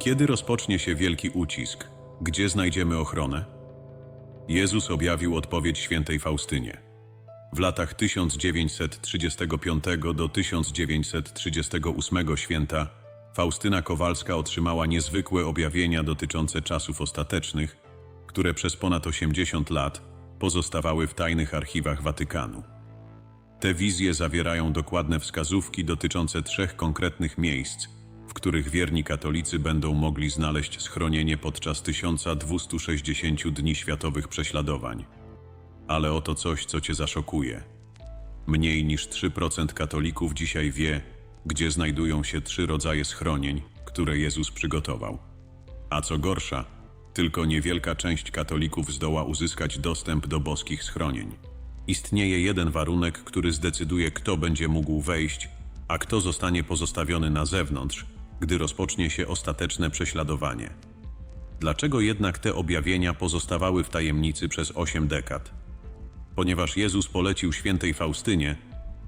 Kiedy rozpocznie się wielki ucisk? Gdzie znajdziemy ochronę? Jezus objawił odpowiedź świętej Faustynie. W latach 1935 do 1938 święta Faustyna Kowalska otrzymała niezwykłe objawienia dotyczące czasów ostatecznych, które przez ponad 80 lat pozostawały w tajnych archiwach Watykanu. Te wizje zawierają dokładne wskazówki dotyczące trzech konkretnych miejsc, w których wierni katolicy będą mogli znaleźć schronienie podczas 1260 dni światowych prześladowań. Ale oto coś, co cię zaszokuje. Mniej niż 3% katolików dzisiaj wie, gdzie znajdują się trzy rodzaje schronień, które Jezus przygotował. A co gorsza, tylko niewielka część katolików zdoła uzyskać dostęp do boskich schronień. Istnieje jeden warunek, który zdecyduje, kto będzie mógł wejść, a kto zostanie pozostawiony na zewnątrz, gdy rozpocznie się ostateczne prześladowanie. Dlaczego jednak te objawienia pozostawały w tajemnicy przez osiem dekad? Ponieważ Jezus polecił świętej Faustynie,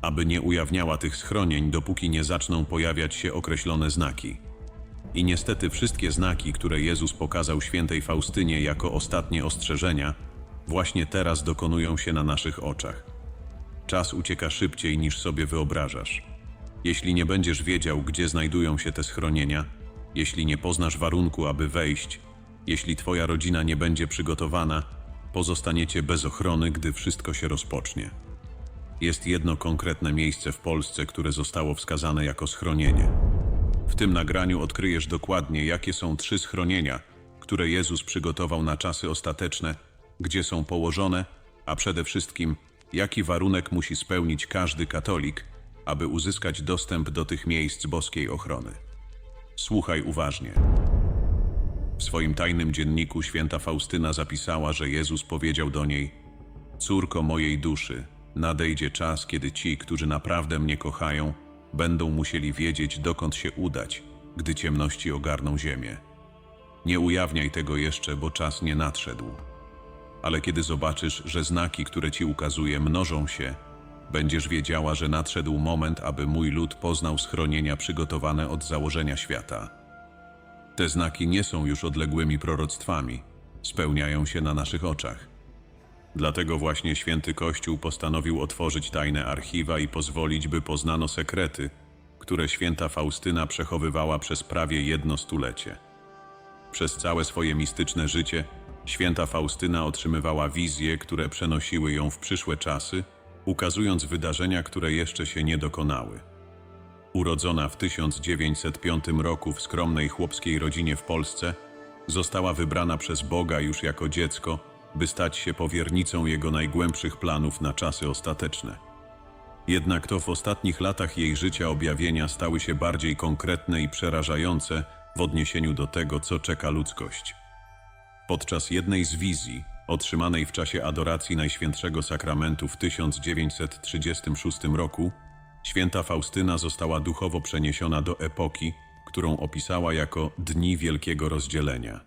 aby nie ujawniała tych schronień, dopóki nie zaczną pojawiać się określone znaki. I niestety wszystkie znaki, które Jezus pokazał świętej Faustynie jako ostatnie ostrzeżenia, właśnie teraz dokonują się na naszych oczach. Czas ucieka szybciej niż sobie wyobrażasz. Jeśli nie będziesz wiedział, gdzie znajdują się te schronienia, jeśli nie poznasz warunku, aby wejść, jeśli twoja rodzina nie będzie przygotowana, pozostaniecie bez ochrony, gdy wszystko się rozpocznie. Jest jedno konkretne miejsce w Polsce, które zostało wskazane jako schronienie. W tym nagraniu odkryjesz dokładnie, jakie są trzy schronienia, które Jezus przygotował na czasy ostateczne, gdzie są położone, a przede wszystkim, jaki warunek musi spełnić każdy katolik, aby uzyskać dostęp do tych miejsc boskiej ochrony. Słuchaj uważnie. W swoim tajnym dzienniku święta Faustyna zapisała, że Jezus powiedział do niej: Córko mojej duszy, nadejdzie czas, kiedy ci, którzy naprawdę mnie kochają, będą musieli wiedzieć, dokąd się udać, gdy ciemności ogarną ziemię. Nie ujawniaj tego jeszcze, bo czas nie nadszedł. Ale kiedy zobaczysz, że znaki, które ci ukazuję, mnożą się, będziesz wiedziała, że nadszedł moment, aby mój lud poznał schronienia przygotowane od założenia świata. Te znaki nie są już odległymi proroctwami, spełniają się na naszych oczach. Dlatego właśnie święty Kościół postanowił otworzyć tajne archiwa i pozwolić, by poznano sekrety, które święta Faustyna przechowywała przez prawie jedno stulecie. Przez całe swoje mistyczne życie święta Faustyna otrzymywała wizje, które przenosiły ją w przyszłe czasy, ukazując wydarzenia, które jeszcze się nie dokonały. Urodzona w 1905 roku w skromnej chłopskiej rodzinie w Polsce, została wybrana przez Boga już jako dziecko, by stać się powiernicą Jego najgłębszych planów na czasy ostateczne. Jednak to w ostatnich latach jej życia objawienia stały się bardziej konkretne i przerażające w odniesieniu do tego, co czeka ludzkość. Podczas jednej z wizji, otrzymanej w czasie adoracji Najświętszego Sakramentu w 1936 roku, święta Faustyna została duchowo przeniesiona do epoki, którą opisała jako Dni Wielkiego Rozdzielenia.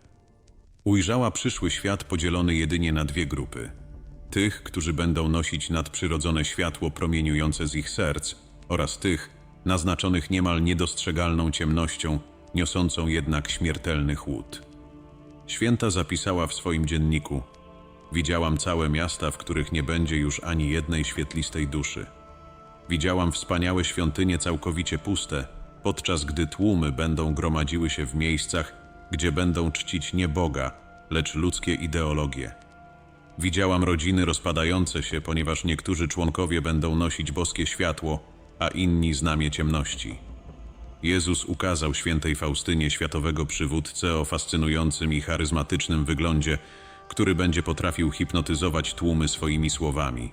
Ujrzała przyszły świat podzielony jedynie na dwie grupy. Tych, którzy będą nosić nadprzyrodzone światło promieniujące z ich serc oraz tych, naznaczonych niemal niedostrzegalną ciemnością, niosącą jednak śmiertelny chłód. Święta zapisała w swoim dzienniku: Widziałam całe miasta, w których nie będzie już ani jednej świetlistej duszy. Widziałam wspaniałe świątynie całkowicie puste, podczas gdy tłumy będą gromadziły się w miejscach, gdzie będą czcić nie Boga, lecz ludzkie ideologie. Widziałam rodziny rozpadające się, ponieważ niektórzy członkowie będą nosić boskie światło, a inni znamie ciemności. Jezus ukazał świętej Faustynie światowego przywódcę o fascynującym i charyzmatycznym wyglądzie, który będzie potrafił hipnotyzować tłumy swoimi słowami.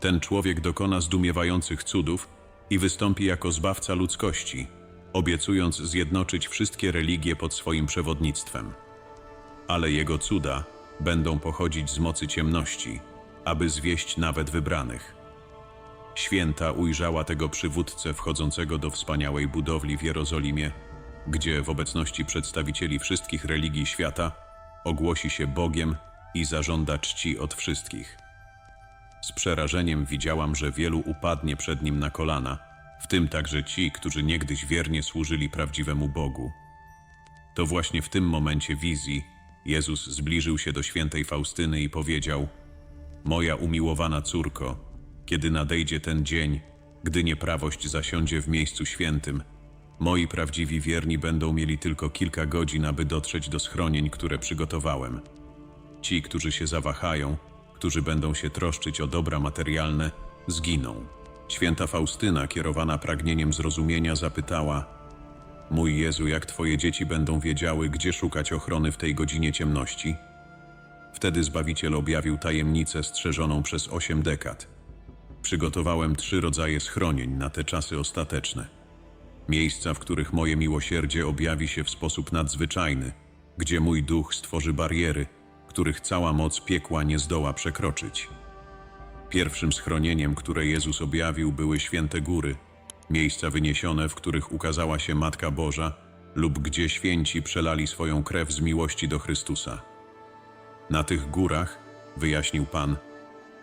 Ten człowiek dokona zdumiewających cudów i wystąpi jako zbawca ludzkości, obiecując zjednoczyć wszystkie religie pod swoim przewodnictwem. Ale jego cuda będą pochodzić z mocy ciemności, aby zwieść nawet wybranych. Święta ujrzała tego przywódcę wchodzącego do wspaniałej budowli w Jerozolimie, gdzie w obecności przedstawicieli wszystkich religii świata ogłosi się Bogiem i zażąda czci od wszystkich. Z przerażeniem widziałam, że wielu upadnie przed nim na kolana, w tym także ci, którzy niegdyś wiernie służyli prawdziwemu Bogu. To właśnie w tym momencie wizji Jezus zbliżył się do świętej Faustyny i powiedział: Moja umiłowana córko, kiedy nadejdzie ten dzień, gdy nieprawość zasiądzie w miejscu świętym, moi prawdziwi wierni będą mieli tylko kilka godzin, aby dotrzeć do schronień, które przygotowałem. Ci, którzy się zawahają, którzy będą się troszczyć o dobra materialne, zginą. Święta Faustyna, kierowana pragnieniem zrozumienia, zapytała: Mój Jezu, jak Twoje dzieci będą wiedziały, gdzie szukać ochrony w tej godzinie ciemności? Wtedy Zbawiciel objawił tajemnicę strzeżoną przez osiem dekad. Przygotowałem trzy rodzaje schronień na te czasy ostateczne. Miejsca, w których moje miłosierdzie objawi się w sposób nadzwyczajny, gdzie mój duch stworzy bariery, których cała moc piekła nie zdoła przekroczyć. Pierwszym schronieniem, które Jezus objawił, były święte góry, miejsca wyniesione, w których ukazała się Matka Boża lub gdzie święci przelali swoją krew z miłości do Chrystusa. Na tych górach, wyjaśnił Pan,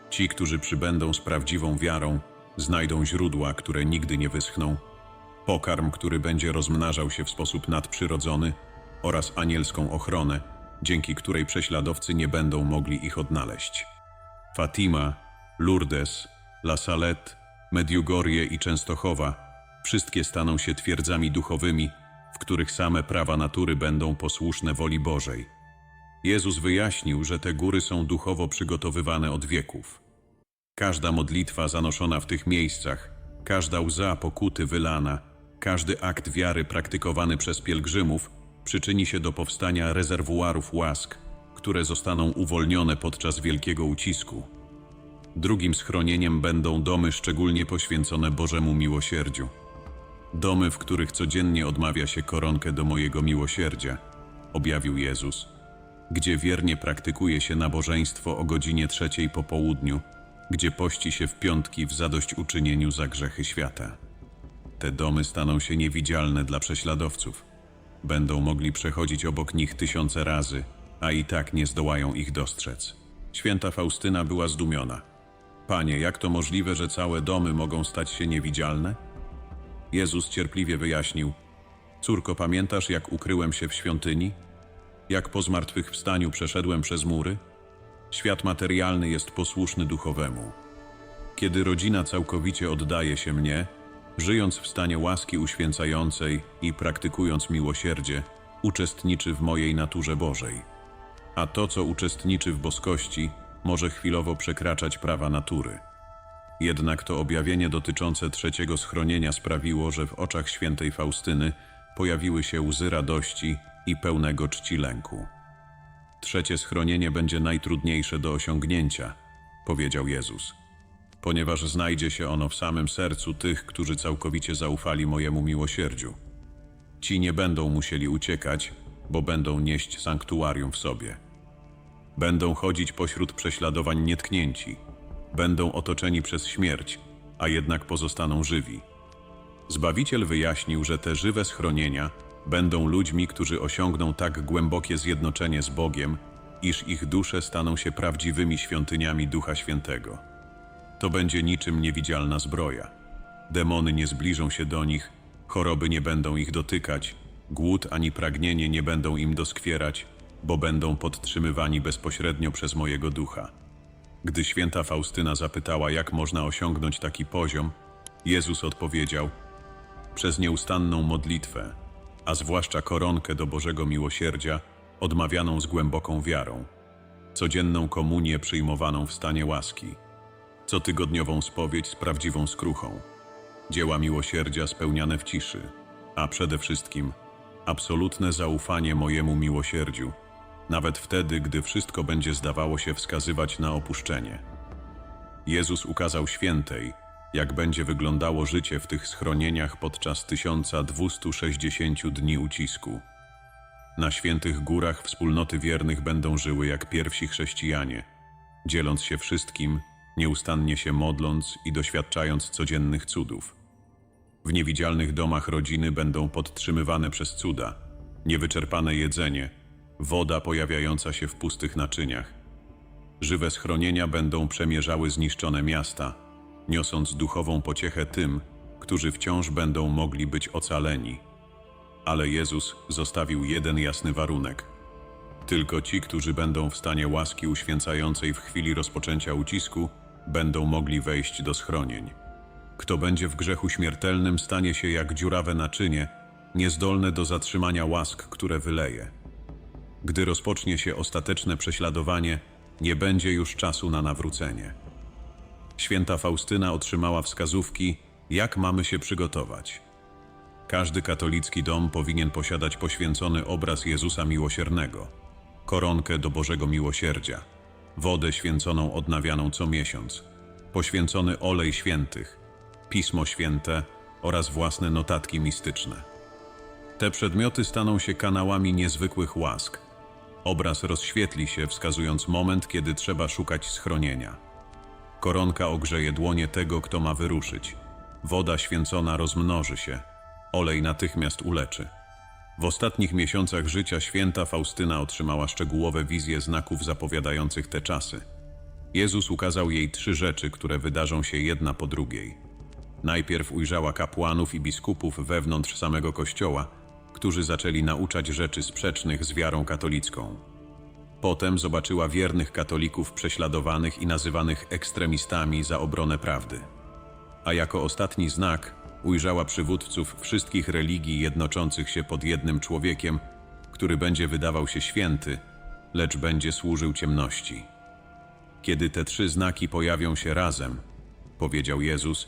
ci, którzy przybędą z prawdziwą wiarą, znajdą źródła, które nigdy nie wyschną, pokarm, który będzie rozmnażał się w sposób nadprzyrodzony oraz anielską ochronę, dzięki której prześladowcy nie będą mogli ich odnaleźć. Fatima, Lourdes, La Salette, Medjugorje i Częstochowa wszystkie staną się twierdzami duchowymi, w których same prawa natury będą posłuszne woli Bożej. Jezus wyjaśnił, że te góry są duchowo przygotowywane od wieków. Każda modlitwa zanoszona w tych miejscach, każda łza pokuty wylana, każdy akt wiary praktykowany przez pielgrzymów przyczyni się do powstania rezerwuarów łask, które zostaną uwolnione podczas wielkiego ucisku. Drugim schronieniem będą domy szczególnie poświęcone Bożemu miłosierdziu. Domy, w których codziennie odmawia się koronkę do mojego miłosierdzia, objawił Jezus, gdzie wiernie praktykuje się nabożeństwo o godzinie trzeciej po południu, gdzie pości się w piątki w zadośćuczynieniu za grzechy świata. Te domy staną się niewidzialne dla prześladowców. Będą mogli przechodzić obok nich tysiące razy, a i tak nie zdołają ich dostrzec. Święta Faustyna była zdumiona. Panie, jak to możliwe, że całe domy mogą stać się niewidzialne? Jezus cierpliwie wyjaśnił: Córko, pamiętasz, jak ukryłem się w świątyni? Jak po zmartwychwstaniu przeszedłem przez mury? Świat materialny jest posłuszny duchowemu. Kiedy rodzina całkowicie oddaje się mnie, żyjąc w stanie łaski uświęcającej i praktykując miłosierdzie, uczestniczy w mojej naturze Bożej. A to, co uczestniczy w boskości, może chwilowo przekraczać prawa natury. Jednak to objawienie dotyczące trzeciego schronienia sprawiło, że w oczach świętej Faustyny pojawiły się łzy radości i pełnego czci lęku. Trzecie schronienie będzie najtrudniejsze do osiągnięcia, powiedział Jezus, ponieważ znajdzie się ono w samym sercu tych, którzy całkowicie zaufali mojemu miłosierdziu. Ci nie będą musieli uciekać, bo będą nieść sanktuarium w sobie. Będą chodzić pośród prześladowań nietknięci, będą otoczeni przez śmierć, a jednak pozostaną żywi. Zbawiciel wyjaśnił, że te żywe schronienia będą ludźmi, którzy osiągną tak głębokie zjednoczenie z Bogiem, iż ich dusze staną się prawdziwymi świątyniami Ducha Świętego. To będzie niczym niewidzialna zbroja. Demony nie zbliżą się do nich, choroby nie będą ich dotykać, głód ani pragnienie nie będą im doskwierać, bo będą podtrzymywani bezpośrednio przez mojego ducha. Gdy święta Faustyna zapytała, jak można osiągnąć taki poziom, Jezus odpowiedział: Przez nieustanną modlitwę, a zwłaszcza koronkę do Bożego miłosierdzia, odmawianą z głęboką wiarą, codzienną komunię przyjmowaną w stanie łaski, cotygodniową spowiedź z prawdziwą skruchą, dzieła miłosierdzia spełniane w ciszy, a przede wszystkim absolutne zaufanie mojemu miłosierdziu, nawet wtedy, gdy wszystko będzie zdawało się wskazywać na opuszczenie. Jezus ukazał świętej, jak będzie wyglądało życie w tych schronieniach podczas 1260 dni ucisku. Na świętych górach wspólnoty wiernych będą żyły jak pierwsi chrześcijanie, dzieląc się wszystkim, nieustannie się modląc i doświadczając codziennych cudów. W niewidzialnych domach rodziny będą podtrzymywane przez cuda, niewyczerpane jedzenie, woda pojawiająca się w pustych naczyniach. Żywe schronienia będą przemierzały zniszczone miasta, niosąc duchową pociechę tym, którzy wciąż będą mogli być ocaleni. Ale Jezus zostawił jeden jasny warunek. Tylko ci, którzy będą w stanie łaski uświęcającej w chwili rozpoczęcia ucisku, będą mogli wejść do schronień. Kto będzie w grzechu śmiertelnym, stanie się jak dziurawe naczynie, niezdolne do zatrzymania łask, które wyleje. Gdy rozpocznie się ostateczne prześladowanie, nie będzie już czasu na nawrócenie. Święta Faustyna otrzymała wskazówki, jak mamy się przygotować. Każdy katolicki dom powinien posiadać poświęcony obraz Jezusa Miłosiernego, koronkę do Bożego Miłosierdzia, wodę święconą odnawianą co miesiąc, poświęcony olej świętych, pismo święte oraz własne notatki mistyczne. Te przedmioty staną się kanałami niezwykłych łask. Obraz rozświetli się, wskazując moment, kiedy trzeba szukać schronienia. Koronka ogrzeje dłonie tego, kto ma wyruszyć. Woda święcona rozmnoży się. Olej natychmiast uleczy. W ostatnich miesiącach życia święta Faustyna otrzymała szczegółowe wizje znaków zapowiadających te czasy. Jezus ukazał jej trzy rzeczy, które wydarzą się jedna po drugiej. Najpierw ujrzała kapłanów i biskupów wewnątrz samego kościoła, którzy zaczęli nauczać rzeczy sprzecznych z wiarą katolicką. Potem zobaczyła wiernych katolików prześladowanych i nazywanych ekstremistami za obronę prawdy. A jako ostatni znak ujrzała przywódców wszystkich religii jednoczących się pod jednym człowiekiem, który będzie wydawał się święty, lecz będzie służył ciemności. Kiedy te trzy znaki pojawią się razem, powiedział Jezus,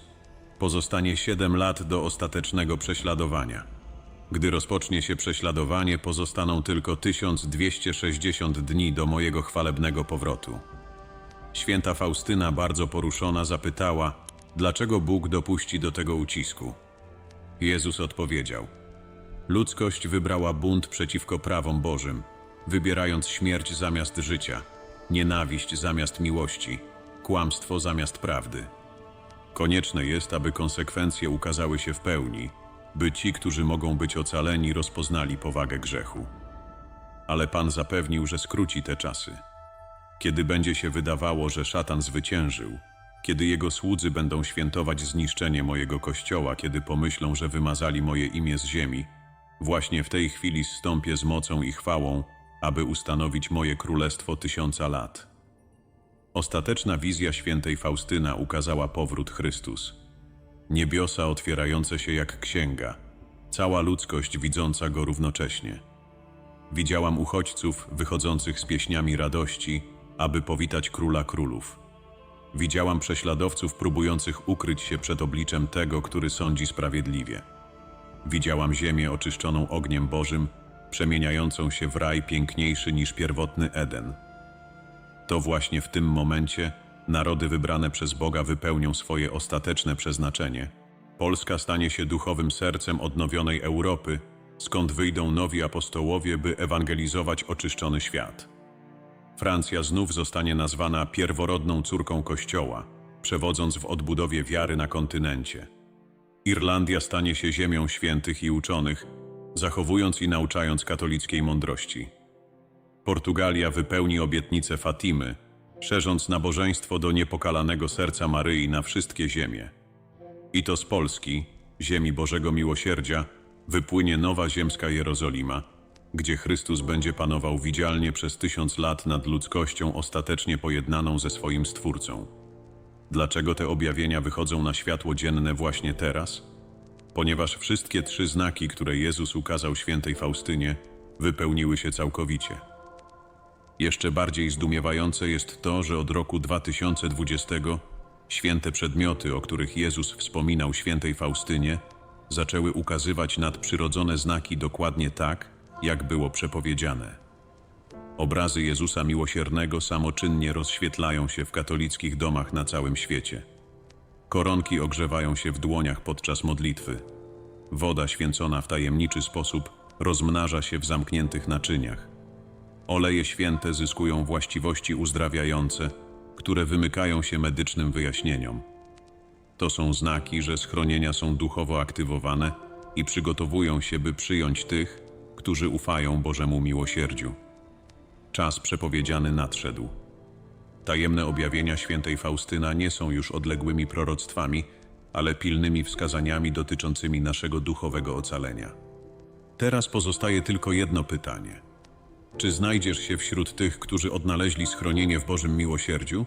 pozostanie siedem lat do ostatecznego prześladowania. Gdy rozpocznie się prześladowanie, pozostaną tylko 1260 dni do mojego chwalebnego powrotu. Święta Faustyna, bardzo poruszona, zapytała, dlaczego Bóg dopuści do tego ucisku. Jezus odpowiedział: Ludzkość wybrała bunt przeciwko prawom Bożym, wybierając śmierć zamiast życia, nienawiść zamiast miłości, kłamstwo zamiast prawdy. Konieczne jest, aby konsekwencje ukazały się w pełni, by ci, którzy mogą być ocaleni, rozpoznali powagę grzechu. Ale Pan zapewnił, że skróci te czasy. Kiedy będzie się wydawało, że szatan zwyciężył, kiedy jego słudzy będą świętować zniszczenie mojego kościoła, kiedy pomyślą, że wymazali moje imię z ziemi, właśnie w tej chwili zstąpię z mocą i chwałą, aby ustanowić moje królestwo tysiąca lat. Ostateczna wizja świętej Faustyna ukazała powrót Chrystus. Niebiosa otwierające się jak księga, cała ludzkość widząca go równocześnie. Widziałam uchodźców wychodzących z pieśniami radości, aby powitać króla królów. Widziałam prześladowców próbujących ukryć się przed obliczem tego, który sądzi sprawiedliwie. Widziałam ziemię oczyszczoną ogniem Bożym, przemieniającą się w raj piękniejszy niż pierwotny Eden. To właśnie w tym momencie narody wybrane przez Boga wypełnią swoje ostateczne przeznaczenie. Polska stanie się duchowym sercem odnowionej Europy, skąd wyjdą nowi apostołowie, by ewangelizować oczyszczony świat. Francja znów zostanie nazwana pierworodną córką Kościoła, przewodząc w odbudowie wiary na kontynencie. Irlandia stanie się ziemią świętych i uczonych, zachowując i nauczając katolickiej mądrości. Portugalia wypełni obietnicę Fatimy, szerząc nabożeństwo do niepokalanego serca Maryi na wszystkie ziemie. I to z Polski, ziemi Bożego Miłosierdzia, wypłynie nowa ziemska Jerozolima, gdzie Chrystus będzie panował widzialnie przez tysiąc lat nad ludzkością ostatecznie pojednaną ze swoim Stwórcą. Dlaczego te objawienia wychodzą na światło dzienne właśnie teraz? Ponieważ wszystkie trzy znaki, które Jezus ukazał świętej Faustynie, wypełniły się całkowicie. Jeszcze bardziej zdumiewające jest to, że od roku 2020 święte przedmioty, o których Jezus wspominał świętej Faustynie, zaczęły ukazywać nadprzyrodzone znaki dokładnie tak, jak było przepowiedziane. Obrazy Jezusa Miłosiernego samoczynnie rozświetlają się w katolickich domach na całym świecie. Koronki ogrzewają się w dłoniach podczas modlitwy. Woda święcona w tajemniczy sposób rozmnaża się w zamkniętych naczyniach. Oleje święte zyskują właściwości uzdrawiające, które wymykają się medycznym wyjaśnieniom. To są znaki, że schronienia są duchowo aktywowane i przygotowują się, by przyjąć tych, którzy ufają Bożemu miłosierdziu. Czas przepowiedziany nadszedł. Tajemne objawienia świętej Faustyna nie są już odległymi proroctwami, ale pilnymi wskazaniami dotyczącymi naszego duchowego ocalenia. Teraz pozostaje tylko jedno pytanie. Czy znajdziesz się wśród tych, którzy odnaleźli schronienie w Bożym miłosierdziu?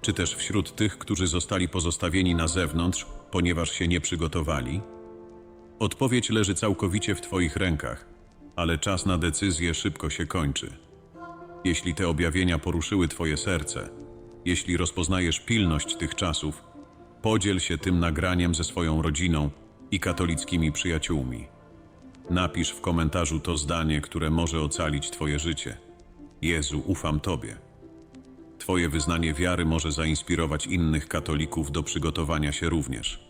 Czy też wśród tych, którzy zostali pozostawieni na zewnątrz, ponieważ się nie przygotowali? Odpowiedź leży całkowicie w Twoich rękach, ale czas na decyzję szybko się kończy. Jeśli te objawienia poruszyły Twoje serce, jeśli rozpoznajesz pilność tych czasów, podziel się tym nagraniem ze swoją rodziną i katolickimi przyjaciółmi. Napisz w komentarzu to zdanie, które może ocalić Twoje życie. Jezu, ufam Tobie. Twoje wyznanie wiary może zainspirować innych katolików do przygotowania się również.